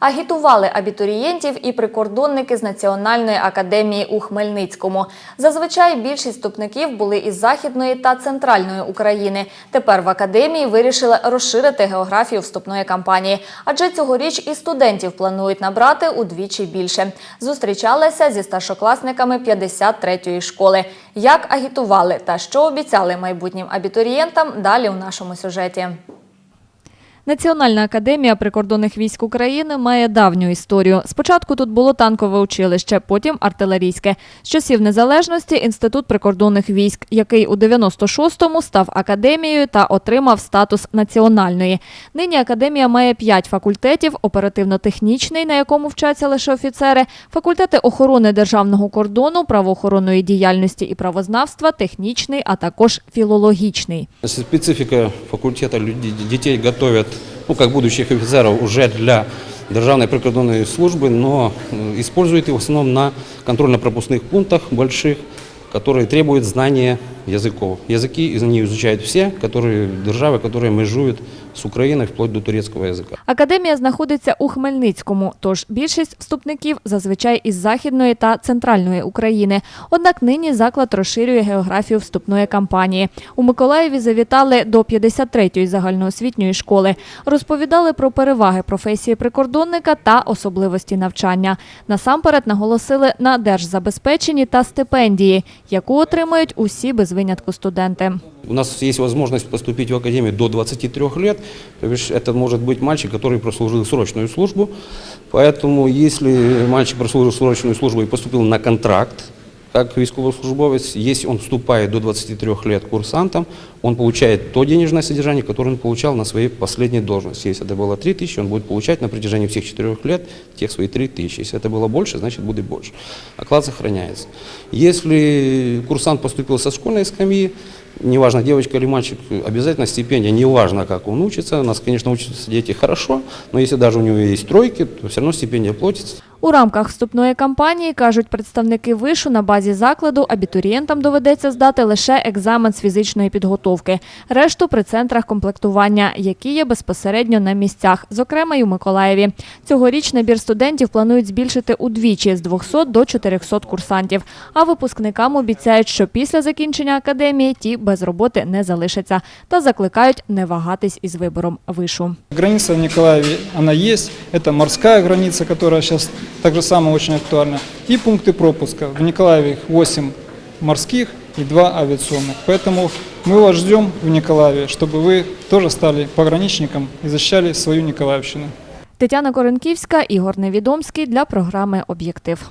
Агітували абітурієнтів і прикордонники з Національної академії у Хмельницькому. Зазвичай більшість вступників були із Західної та Центральної України. Тепер в академії вирішили розширити географію вступної кампанії, адже цьогоріч і студентів планують набрати удвічі більше. Зустрічалися зі старшокласниками 53-ї школи. Як агітували та що обіцяли майбутнім абітурієнтам, далі у нашому сюжеті. Національна академія прикордонних військ України має давню історію. Спочатку тут було танкове училище, потім артилерійське. З часів незалежності інститут прикордонних військ, який у 96-му став академією та отримав статус національної. Нині академія має п'ять факультетів: оперативно-технічний, на якому вчаться лише офіцери, факультети охорони державного кордону, правоохоронної діяльності і правознавства, технічний, а також філологічний. Специфика факультета людей, детей готовят, ну, как будущих офицеров, уже для Державной прикордонной службы, но э, используют их в основном на контрольно-пропускных пунктах больших, которые требуют знания языков. Языки они изучают все, которые, державы, которые межуют с Украиной вплоть до турецкого языка. Академія знаходиться у Хмельницькому, тож більшість вступників зазвичай із Західної та Центральної України. Однак нині заклад розширює географію вступної кампанії. У Миколаєві завітали до 53-ї загальноосвітньої школи. Розповідали про переваги професії прикордонника та особливості навчання. Насамперед наголосили на держзабезпеченні та стипендії, яку отримають усі без винятку студенти. У нас есть возможность поступить в академию до 23 лет. То бишь, это может быть мальчик, который прослужил срочную службу. Поэтому, если мальчик прослужил срочную службу и поступил на контракт, как військовослужбовец, если он вступает до 23 лет курсантом, он получает то денежное содержание, которое он получал на своей последней должности. Если это было 3 тысячи, он будет получать на протяжении всех 4 лет тех свои 3 тысячи. Если это было больше, значит будет больше. Оклад сохраняется. Если курсант поступил со школьной скамьи, неважно, девочка или мальчик, обязательно стипендия, неважно, как он учится. У нас, конечно, учатся дети хорошо, но если даже у него есть тройки, то все равно стипендия платится. У рамках вступної кампанії, кажуть представники вишу, на базі закладу абітурієнтам доведеться здати лише екзамен з фізичної підготовки. Решту при центрах комплектування, які є безпосередньо на місцях, зокрема й у Миколаєві. Цьогоріч набір студентів планують збільшити удвічі з 200 до 400 курсантів. А випускникам обіцяють, що після закінчення академії ті без роботи не залишаться та закликають не вагатись із вибором вишу. Граница в Николаеве, она есть. Это морская граница, которая сейчас так же самое очень актуальна. И пункты пропуска. В Николаеве их 8 морских и 2 авиационных. Поэтому мы вас ждем в Николаеве, чтобы вы тоже стали пограничником и защищали свою Николаевщину. Тетяна Коренківська, Ігор Невідомський для програми Об'єктив.